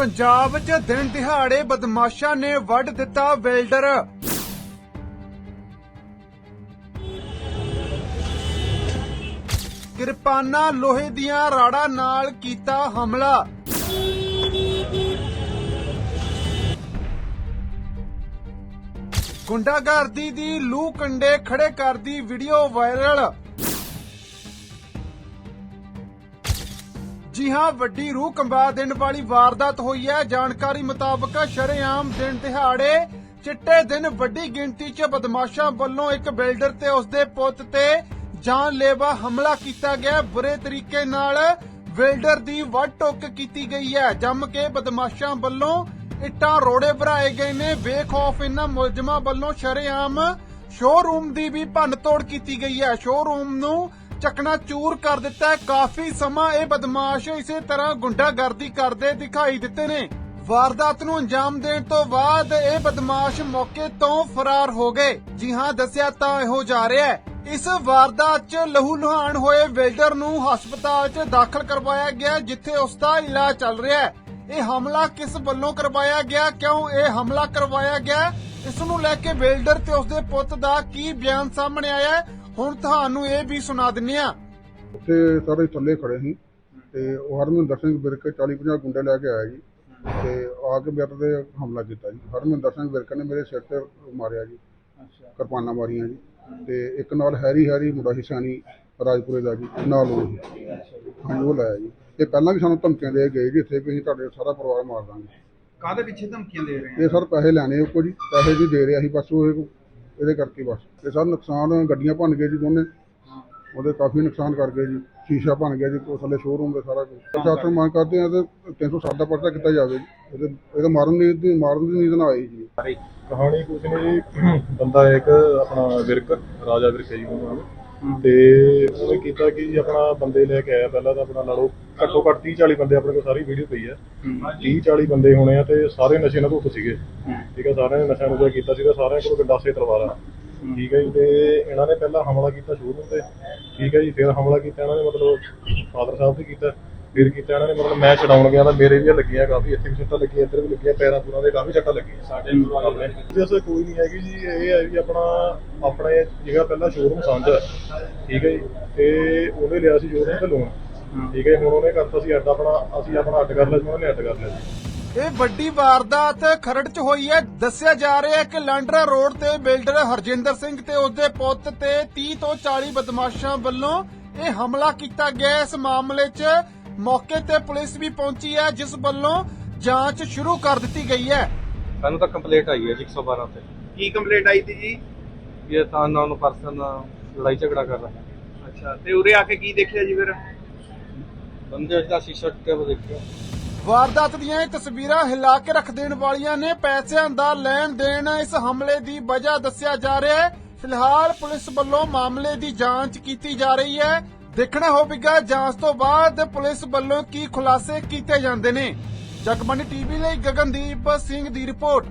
ਪੰਜਾਬ 'ਚ ਦਿਨ ਦਿਹਾੜੇ ਬਦਮਾਸ਼ਾਂ ਨੇ ਵੱਢ ਦਿੱਤਾ ਵੈਲਡਰ ਕਿਰਪਾਨਾਂ ਲੋਹੇ ਦੀਆਂ ਰਾੜਾਂ ਨਾਲ ਕੀਤਾ ਹਮਲਾ। ਗੁੰਡਾਗਰਦੀ ਦੀ ਲੂ ਕੰਡੇ ਖੜੇ ਕਰਦੀ ਵੀਡੀਓ ਵਾਇਰਲ। ਜੀ ਹਾਂ, ਵੱਡੀ ਰੂਹ ਕੰਬਾ ਦੇਣ ਵਾਲੀ ਵਾਰਦਾਤ ਹੋਈ ਹੈ। ਜਾਣਕਾਰੀ ਮੁਤਾਬਕ ਸ਼ਰੇਆਮ ਦਿਨ ਦਿਹਾੜੇ ਚਿੱਟੇ ਦਿਨ ਵੱਡੀ ਗਿਣਤੀ 'ਚ ਬਦਮਾਸ਼ਾਂ ਵੱਲੋਂ ਇੱਕ ਬਿਲਡਰ ਤੇ ਉਸਦੇ ਪੁੱਤ ਤੇ ਜਾਨਲੇਵਾ ਹਮਲਾ ਕੀਤਾ ਗਿਆ। ਬੁਰੇ ਤਰੀਕੇ ਨਾਲ ਬਿਲਡਰ ਦੀ ਵੱਢ ਟੁੱਕ ਕੀਤੀ ਗਈ ਹੈ। ਜੰਮ ਕੇ ਬਦਮਾਸ਼ਾਂ ਵੱਲੋਂ ਇੱਟਾਂ ਰੋੜੇ ਭਰਾਏ ਗਏ ਨੇ। ਬੇਖੌਫ ਇਹਨਾਂ ਮੁਲਜ਼ਮਾਂ ਵੱਲੋਂ ਸ਼ਰੇਆਮ ਸ਼ੋਰੂਮ ਦੀ ਵੀ ਭੰਨਤੋੜ ਕੀਤੀ ਗਈ ਹੈ। ਸ਼ੋਰੂਮ ਨੂੰ ਚੱਕਣਾ ਚੂਰ ਕਰ ਦਿੱਤਾ ਕਾਫੀ ਸਮਾਂ ਇਹ ਬਦਮਾਸ਼ ਇਸੇ ਤਰ੍ਹਾਂ ਗੁੰਡਾਗਰਦੀ ਕਰਦੇ ਦਿਖਾਈ ਦਿੱਤੇ ਨੇ। ਵਾਰਦਾਤ ਨੂੰ ਅੰਜਾਮ ਦੇਣ ਤੋਂ ਬਾਅਦ ਇਹ ਬਦਮਾਸ਼ ਮੌਕੇ ਤੋਂ ਫਰਾਰ ਹੋ ਗਏ। ਜੀ ਹਾਂ, ਦੱਸਿਆ ਤਾਂ ਇਹੋ ਜਾ ਰਿਹਾ ਹੈ। ਇਸ ਵਾਰਦਾਤ 'ਚ ਲਹੂ ਲੁਹਾਨ ਹੋਏ ਵੈਲਡਰ ਨੂੰ ਹਸਪਤਾਲ 'ਚ ਦਾਖਲ ਕਰਵਾਇਆ ਗਿਆ, ਜਿੱਥੇ ਉਸ ਦਾ ਇਲਾਜ ਚੱਲ ਰਿਹਾ ਹੈ। ਇਹ ਹਮਲਾ ਕਿਸ ਵੱਲੋਂ ਕਰਵਾਇਆ ਗਿਆ, ਕਿਉਂ ਇਹ ਹਮਲਾ ਕਰਵਾਇਆ ਗਿਆ? ਇਸ ਨੂੰ ਲੈ ਕੇ ਵੈਲਡਰ ਤੇ ਉਸ ਦੇ ਪੁੱਤ ਦਾ ਕੀ ਬਿਆਨ ਸਾਹਮਣੇ ਆਇਆ ਹੁਣ ਤੁਹਾਨੂੰ ਇਹ ਵੀ ਸੁਣਾ ਦਿੰਨੇ ਆ। ਉੱਥੇ ਸਾਰੇ ਥੱਲੇ ਖੜੇ ਸੀ ਤੇ ਉਹ ਹਰਮਿੰਦਰ ਸਿੰਘ ਵਿਰਕ 40 50 ਗੁੰਡੇ ਲੈ ਕੇ ਆਇਆ ਜੀ ਤੇ ਆ ਕੇ ਮੇਰੇ ਤੇ ਹਮਲਾ ਕੀਤਾ ਜੀ। ਹਰਮਿੰਦਰ ਸਿੰਘ ਵਿਰਕ ਨੇ ਮੇਰੇ ਸਿਰ ਤੇ ਮਾਰਿਆ ਜੀ ਕਿਰਪਾਨਾਂ ਮਾਰੀਆਂ ਜੀ ਤੇ ਇੱਕ ਨਾਲ ਹੈਰੀ ਹੈਰੀ ਮੁੰਡਾ ਸੀ ਸੈਣੀ ਰਾਜਪੁਰੇ ਦਾ ਜੀ ਨਾਲ ਉਹ ਜੀ ਹਾਂਜੀ ਉਹ ਲਾਇਆ ਜੀ। ਇਹ ਪਹਿਲਾਂ ਵੀ ਸਾਨੂੰ ਧਮਕੀਆਂ ਦੇ ਗਏ ਜੀ ਇੱਥੇ ਵੀ ਅਸੀਂ ਤੁਹਾਡੇ ਸਾਰਾ ਪਰਿਵਾਰ ਮਾਰ ਦਾਂਗੇ। ਕਾਹਦੇ ਪਿੱਛੇ ਧਮਕੀਆਂ ਦੇ ਰਹੇ ਇਹ ਸਰ ਪੈਸੇ ਲੈਣੇ ਉੱਕੋ ਜੀ ਪੈਸੇ ਵੀ ਦੇ ਰਿਹਾ ਸੀ ਬਸ ਉਹ ਇਹਦੇ ਕਰਕੇ ਬਸ। ਤੇ ਸਰ ਨੁਕਸਾਨ ਗੱਡੀਆਂ ਭੰਨ ਗਏ ਜੀ ਦੋਨੇ। ਉਹਦੇ ਕਾਫੀ ਨੁਕਸਾਨ ਕਰ ਗਏ ਜੀ। ਸ਼ੀਸ਼ਾ ਭੰਨ ਗਿਆ ਜੀ ਕੋ ਥੱਲੇ ਸ਼ੋਰੂਮ ਦੇ ਸਾਰਾ ਕੁਝ ਪ੍ਰਸ਼ਾਸਨ ਮੰਗ ਕਰਦੇ ਆ ਤੇ 307 ਦਾ ਪਰਚਾ ਕੀਤਾ ਜਾਵੇ ਜੀ। ਇਹਦੇ ਇਹਦੇ ਮਾਰਨ ਦੀ ਦੀ, ਮਾਰਨ ਦੀ ਨੀਂਦ ਨਾ ਆਈ ਜੀ। ਕਹਾਣੀ ਕੁਛ ਨਹੀਂ ਜੀ। ਬੰਦਾ ਇੱਕ ਆਪਣਾ ਵਿਰਕ, ਰਾਜਾ ਵਿਰਕ ਜੀ ਉਹਦਾ ਨਾਮ ਤੇ ਉਹਨੇ ਕੀਤਾ ਕਿ ਆਪਣਾ ਬੰਦੇ ਲੈ ਕੇ ਆਇਆ ਪਹਿਲਾਂ ਤਾਂ ਆਪਣਾ ਲੜੋ ਘੱਟੋ ਘੱਟ 30 40 ਬੰਦੇ ਆਪਣੇ ਕੋਲ ਸਾਰੀ ਵੀਡੀਓ ਪਈ ਹੈ। 30 40 ਬੰਦੇ ਹੋਣੇ ਆ ਤੇ ਸਾਰੇ ਨਸ਼ੇ ਨਾਲ ਧੁੱਤ ਸੀਗੇ। ਠੀਕ ਹੈ ਸਾਰਿਆਂ ਨੇ ਨਸ਼ਾ ਨੁਸ਼ਾ ਕੀਤਾ ਸੀਗਾ ਸਾਰਿਆਂ ਕੋਲ ਗੰਡਾਸੇ ਤਲਵਾਰਾਂ। ਠੀਕ ਹੈ ਜੀ ਤੇ ਇਹਨਾਂ ਨੇ ਪਹਿਲਾਂ ਹਮਲਾ ਕੀਤਾ ਸ਼ੁਰੂ ਤੇ ਠੀਕ ਹੈ ਜੀ ਫਿਰ ਹਮਲਾ ਕੀਤਾ ਇਹਨਾਂ ਨੇ ਮਤਲਬ ਫਾਦਰ ਸਾਹਿਬ ਤੇ ਕੀਤਾ। ਫਿਰ ਕੀਤਾ ਇਹਨਾਂ ਨੇ ਮਤਲਬ ਮੈਂ ਛਡਾਉਣ ਗਿਆ ਤਾਂ ਮੇਰੇ ਵੀ ਲੱਗੀਆਂ ਕਾਫੀ ਇੱਥੇ ਵੀ ਸੱਟਾਂ ਲੱਗੀਆਂ ਇੱਧਰ ਵੀ ਲੱਗੀਆਂ ਪੈਰਾਂ ਪੂਰਾਂ ਦੇ ਕਾਫੀ ਸੱਟਾਂ ਲੱਗੀਆਂ। ਸਾਡੇ ਆਪਣੇ ਜਿਵੇਂ ਕੋਈ ਨਹੀਂ ਹੈਗੀ ਜੀ ਇਹ ਹੈ ਵੀ ਆਪਣਾ ਆਪਣੇ ਜਿਹੜਾ ਪਹਿਲਾਂ ਸ਼ੋਰੂਮ ਸਾਂਝਾ ਹੈ। ਠੀਕ ਹੈ ਜੀ ਤੇ ਉਹਨੇ ਲਿਆ ਸੀ ਸ਼ੋਰੂਮ ਤੇ ਲੋਨ ਠੀਕ ਹੈ ਜੀ, ਹੁਣ ਉਹਨੇ ਕਰਤਾ ਸੀ ਅੱਡ ਆਪਣਾ ਅਸੀਂ ਆਪਣਾ ਅੱਡ ਕਰ ਲਿਆ ਜੀ ਉਹਨੇ ਅੱਡ ਕਰ ਲਿਆ ਜੀ ਇਹ ਵੱਡੀ ਵਾਰਦਾਤ ਖਰੜ 'ਚ ਹੋਈ ਹੈ। ਦੱਸਿਆ ਜਾ ਰਿਹਾ ਹੈ ਕਿ ਲਾਂਡਰਾ ਰੋਡ ਤੇ ਬਿਲਡਰ ਹਰਜਿੰਦਰ ਸਿੰਘ ਤੇ ਉਸਦੇ ਪੁੱਤ ਤੇ 30 ਤੋਂ 40 ਬਦਮਾਸ਼ਾਂ ਵੱਲੋਂ ਇਹ ਹਮਲਾ ਕੀਤਾ ਗਿਆ। ਹੈ। ਇਸ ਮਾਮਲੇ 'ਚ ਮੌਕੇ ਤੇ ਪੁਲਿਸ ਵੀ ਪਹੁੰਚੀ ਹੈ ਜਿਸ ਵੱਲੋਂ ਜਾਂਚ ਸ਼ੁਰੂ ਕਰ ਦਿੱਤੀ ਗਈ ਹੈ। ਸਾਨੂੰ ਤਾਂ ਕੰਪਲੇਂਟ ਆਈ ਹੈ ਜੀ 112 ਤੇ। ਕੀ ਕੰਪਲੇਂਟ ਆਈ ਸੀ ਜੀ? ਇਹ ਤਾਂ ਨਾਨ ਪਰਸਨ ਲੜਾਈ ਝਗੜਾ ਕਰ ਰਿਹਾ ਹੈ ਅੱਛਾ ਤੇ ਉਰੇ ਆ ਕੇ ਕੀ ਦੇਖਿਆ ਜੀ ਫਿਰ? ਬੰਦੇ ਦਾ ਸ਼ੀਸ਼ਾ ਟੁੱਟਿਆ ਹੋਇਆ ਦੇਖਿਆ। ਵਾਰਦਾਤ ਦੀਆਂ ਇਹ ਤਸਵੀਰਾਂ ਹਿਲਾ ਕੇ ਰੱਖ ਦੇਣ ਵਾਲੀਆਂ ਨੇ। ਪੈਸਿਆਂ ਦਾ ਲੈਣ ਦੇਣ ਇਸ ਹਮਲੇ ਦੀ ਵਜ੍ਹਾ ਦੱਸਿਆ ਜਾ ਰਿਹਾ ਹੈ। ਫਿਲਹਾਲ ਪੁਲਿਸ ਵੱਲੋਂ ਮਾਮਲੇ ਦੀ ਜਾਂਚ ਕੀਤੀ ਜਾ ਰਹੀ ਹੈ। ਦੇਖਣਾ ਹੋਵੇਗਾ ਜਾਂਚ ਤੋਂ ਬਾਅਦ ਪੁਲਿਸ ਵੱਲੋਂ ਕੀ ਖੁਲਾਸੇ ਕੀਤੇ ਜਾਂਦੇ ਨੇ। ਜਗਮਨੀ ਟੀਵੀ ਲਈ ਗਗਨਦੀਪ ਸਿੰਘ ਦੀ ਰਿਪੋਰਟ।